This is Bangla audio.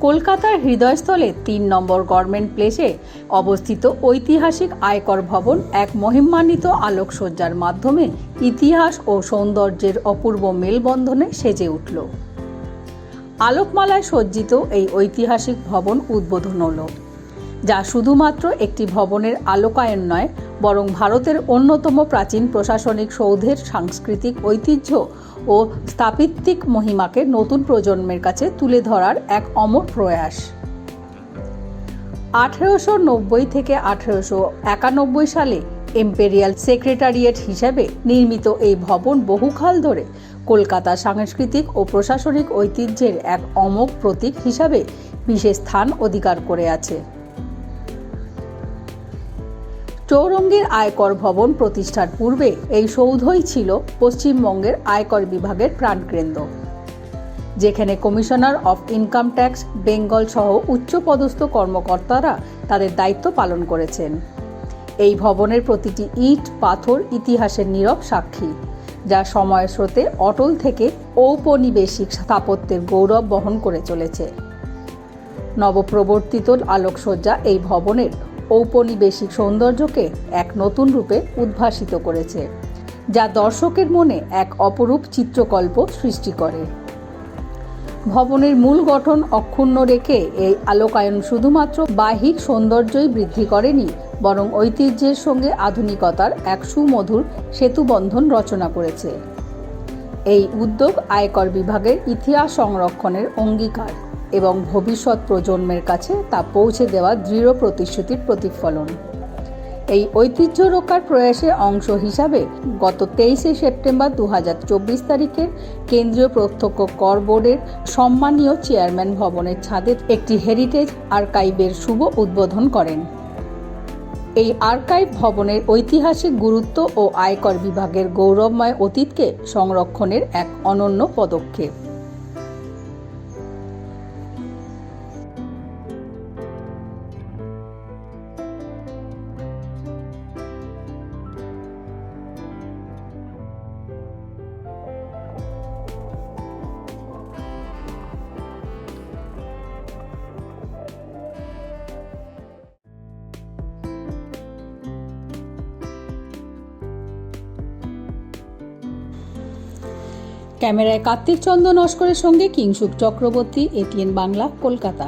কলকাতার হৃদয়স্থলে তিন নম্বর গভর্নমেন্ট প্লেসে অবস্থিত ঐতিহাসিক আয়কর ভবন এক মহিমান্বিত আলোকসজ্জার মাধ্যমে ইতিহাস ও সৌন্দর্যের অপূর্ব মেলবন্ধনে সেজে উঠল। আলোকমালায় সজ্জিত এই ঐতিহাসিক ভবন উদ্বোধন হল, যা শুধুমাত্র একটি ভবনের আলোকায়ন নয়, বরং ভারতের অন্যতম প্রাচীন প্রশাসনিক সৌধের সাংস্কৃতিক ঐতিহ্য ও স্থাপিত্বিক মহিমাকে নতুন প্রজন্মের কাছে তুলে ধরার এক অমর প্রয়াস। আঠেরোশো নব্বই থেকে আঠেরোশো একানব্বই সালে এম্পেরিয়াল সেক্রেটারিয়েট হিসেবে নির্মিত এই ভবন বহুকাল ধরে কলকাতা সাংস্কৃতিক ও প্রশাসনিক ঐতিহ্যের এক অমোঘ প্রতীক হিসাবে বিশেষ স্থান অধিকার করে আছে। চৌরঙ্গীর আয়কর ভবন প্রতিষ্ঠার পূর্বে এই সৌধই ছিল পশ্চিমবঙ্গের আয়কর বিভাগের প্রাণকেন্দ্র, যেখানে commissioner of income tax, Bengal সহ উচ্চপদস্থ কর্মকর্তারা তাদের দায়িত্ব পালন করেছেন। এই ভবনের প্রতিটি ইট, পাথর ইতিহাসের নীরব সাক্ষী, যা সময়ের স্রোতে অটল থেকে ঔপনিবেশিক স্থাপত্যের গৌরব বহন করে চলেছে। নবপ্রবর্তিত আলোকসজ্জা এই ভবনের ঔপনিবেশিক সৌন্দর্যকে এক নতুন রূপে উদ্ভাসিত করেছে, যা দর্শকের মনে এক অপরূপ চিত্রকল্প সৃষ্টি করে। ভবনের মূল গঠন অক্ষুণ্ণ রেখে এই আলোকায়ন শুধুমাত্র বাহ্যিক সৌন্দর্যই বৃদ্ধি করেনি, বরং ঐতিহ্যের সঙ্গে আধুনিকতার এক সুমধুর সেতুবন্ধন রচনা করেছে। এই উদ্যোগ আয়কর বিভাগের ইতিহাস সংরক্ষণের অঙ্গীকার। এবং ভবিষ্যৎ প্রজন্মের কাছে তা পৌঁছে দেওয়া দৃঢ় প্রতিশ্রুতির প্রতিফলন। এই ঐতিহ্য রক্ষার প্রয়াসের অংশ হিসাবে গত তেইশে সেপ্টেম্বর দু চব্বিশ তারিখে কেন্দ্রীয় প্রত্যক্ষ কর বোর্ডের সম্মানীয় চেয়ারম্যান ভবনের ছাদে একটি হেরিটেজ আর্কাইভের শুভ উদ্বোধন করেন। এই আর্কাইভ ভবনের ঐতিহাসিক গুরুত্ব ও আয়কর বিভাগের গৌরবময় অতীতকে সংরক্ষণের এক অনন্য পদক্ষেপ। ক্যামেরায় কার্তিক চন্দ্র নস্করের সঙ্গে কিংসুক চক্রবর্তী এটিএন বাংলা কলকাতা।